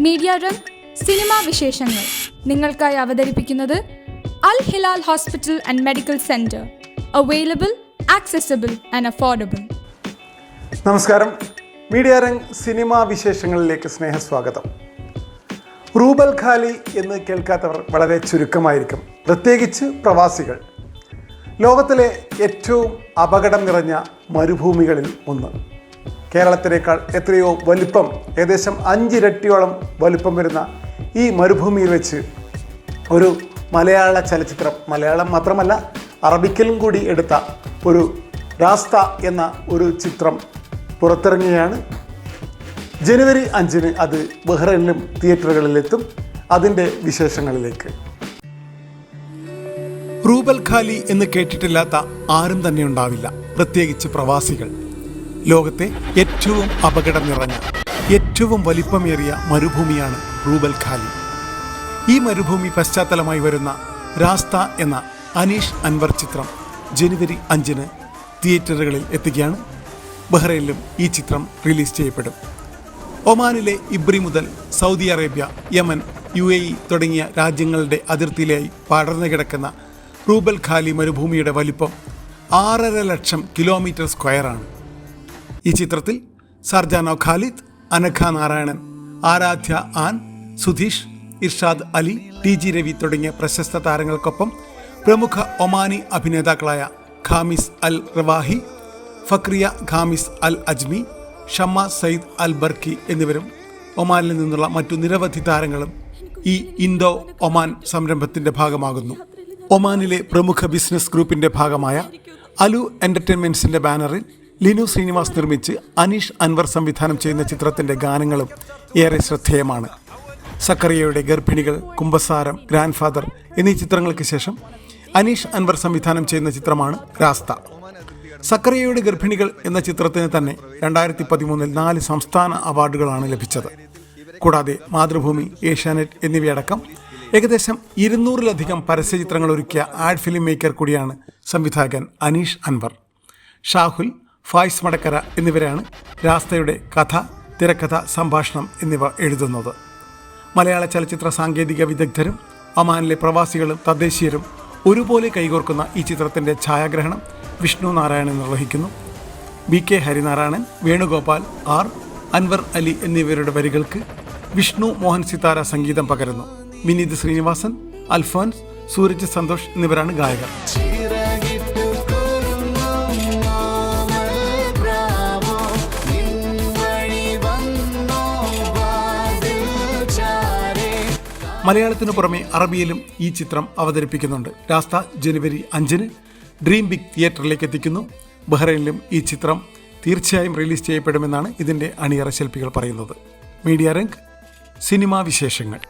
Media റംഗ് cinema വിശേഷങ്ങൾ നിങ്ങൾക്കായി അവതരിപ്പിക്കുന്നത് Al Hilal hospital and medical centre available accessible and affordable. നമസ്കാരം. മീഡിയ രംഗ് സിനിമാ വിശേഷങ്ങളിലേക്ക് സ്നേഹസ്വാഗതം. റൂബൽ ഖാലി എന്ന് കേൾക്കാത്തവർ വളരെ ചുരുക്കമായിരിക്കും. പ്രത്യേകിച്ച് പ്രവാസികൾ. ലോകത്തിലെ ഏറ്റവും അപകടം നിറഞ്ഞ മരുഭൂമികളിൽ ഒന്ന്. കേരളത്തിനേക്കാൾ എത്രയോ വലിപ്പം ഏകദേശം അഞ്ചിരട്ടിയോളം വലിപ്പം വരുന്ന ഈ മരുഭൂമിയിൽ വെച്ച് ഒരു മലയാള ചലച്ചിത്രം മലയാളം മാത്രമല്ല അറബിക്കലും കൂടി എടുത്ത ഒരു രാസ്ത എന്ന ഒരു ചിത്രം പുറത്തിറങ്ങുകയാണ്. ജനുവരി അഞ്ചിന് അത് ബഹ്റൈനിലും തിയേറ്ററുകളിലെത്തും. അതിന്റെ വിശേഷങ്ങളിലേക്ക്. റൂബൽ ഖാലി എന്ന് കേട്ടിട്ടില്ലാത്ത ആരും തന്നെ ഉണ്ടാവില്ല. പ്രത്യേകിച്ച് പ്രവാസികൾ. ലോകത്തെ ഏറ്റവും അപകടം നിറഞ്ഞ ഏറ്റവും വലിപ്പമേറിയ മരുഭൂമിയാണ് റൂബൽ ഖാലി ഈ മരുഭൂമി പശ്ചാത്തലമായി വരുന്ന രാസ്ത എന്ന അനീഷ് അൻവർ ചിത്രം ജനുവരി അഞ്ചിന് തിയേറ്ററുകളിൽ എത്തുകയാണ്. ബഹ്റൈനിലും ഈ ചിത്രം റിലീസ് ചെയ്യപ്പെടും. ഒമാനിലെ ഇബ്രി മുതൽ Saudi Arabia Yemen U A E തുടങ്ങിയ രാജ്യങ്ങളുടെ അതിർത്തിയിലായി പടർന്നു കിടക്കുന്ന റൂബൽ ഖാലി മരുഭൂമിയുടെ വലിപ്പം ആറര ലക്ഷം കിലോമീറ്റർ സ്ക്വയറാണ്. ഈ ചിത്രത്തിൽ Sarjano Khalid Anagha Narayanan Aradhya an Sudheesh Irshad Ali T G Ravi തുടങ്ങിയ പ്രശസ്ത താരങ്ങൾക്കൊപ്പം പ്രമുഖ Omani അഭിനേതാക്കളായ Khamis Al Rawahi Fakhriya Khamis Al Ajmi Shamma Sayyid Al Barki എന്നിവരും ഒമാനിൽ നിന്നുള്ള മറ്റു നിരവധി താരങ്ങളും ഈ ഇൻഡോ ഒമാൻ സംരംഭത്തിന്റെ ഭാഗമാകുന്നു. ഒമാനിലെ പ്രമുഖ ബിസിനസ് ഗ്രൂപ്പിന്റെ ഭാഗമായ അലു എന്റർടൈൻമെന്റ്സിന്റെ ബാനറിൽ ലിനു ശ്രീനിവാസ് നിർമ്മിച്ച് അനീഷ് അൻവർ സംവിധാനം ചെയ്യുന്ന ചിത്രത്തിന്റെ ഗാനങ്ങളും ഏറെ ശ്രദ്ധേയമാണ്. സക്കറിയയുടെ ഗർഭിണികൾ കുംഭസാരം ഗ്രാൻഡ് ഫാദർ എന്നീ ചിത്രങ്ങൾക്ക് ശേഷം അനീഷ് അൻവർ സംവിധാനം ചെയ്യുന്ന ചിത്രമാണ് രാസ്ത. സക്കറിയയുടെ ഗർഭിണികൾ എന്ന ചിത്രത്തിന് തന്നെ രണ്ടായിരത്തി പതിമൂന്നിൽ നാല് സംസ്ഥാന അവാർഡുകളാണ് ലഭിച്ചത്. കൂടാതെ മാതൃഭൂമി ഏഷ്യാനെറ്റ് എന്നിവയടക്കം ഏകദേശം ഇരുന്നൂറിലധികം പരസ്യചിത്രങ്ങൾ ഒരുക്കിയ ആഡ് ഫിലിം മേക്കർ കൂടിയാണ് സംവിധായകൻ അനീഷ് അൻവർ. ഷാഹുൽ ഫായ്സ് മടക്കര എന്നിവരാണ് രാസ്തയുടെ കഥ തിരക്കഥ സംഭാഷണം എന്നിവ എഴുതുന്നത്. മലയാള ചലച്ചിത്ര സാങ്കേതിക വിദഗ്ധരും അമാനിലെ പ്രവാസികളും തദ്ദേശീയരും ഒരുപോലെ കൈകോർക്കുന്ന ഈ ചിത്രത്തിന്റെ ഛായാഗ്രഹണം വിഷ്ണു നാരായണൻ നിർവഹിക്കുന്നു. B K Harinarayanan Venugopal R Anwar Ali എന്നിവരുടെ വരികൾക്ക് വിഷ്ണു മോഹൻ സിതാര സംഗീതം പകരുന്നു. വിനീത് ശ്രീനിവാസൻ അൽഫോൻസ് സൂരജ് സന്തോഷ് എന്നിവരാണ് ഗായകർ. മലയാളത്തിനു പുറമെ അറബിയിലും ഈ ചിത്രം അവതരിപ്പിക്കുന്നുണ്ട്. രാസ്ത ജനുവരി അഞ്ചിന് ഡ്രീം ബിഗ് തിയേറ്ററിലേക്ക് എത്തിക്കുന്നു. ബഹ്റൈനിലും ഈ ചിത്രം തീർച്ചയായും റിലീസ് ചെയ്യപ്പെടുമെന്നാണ് ഇതിന്റെ അണിയറ ശില്പികൾ പറയുന്നത്. മീഡിയ രംഗ് സിനിമാ വിശേഷങ്ങൾ.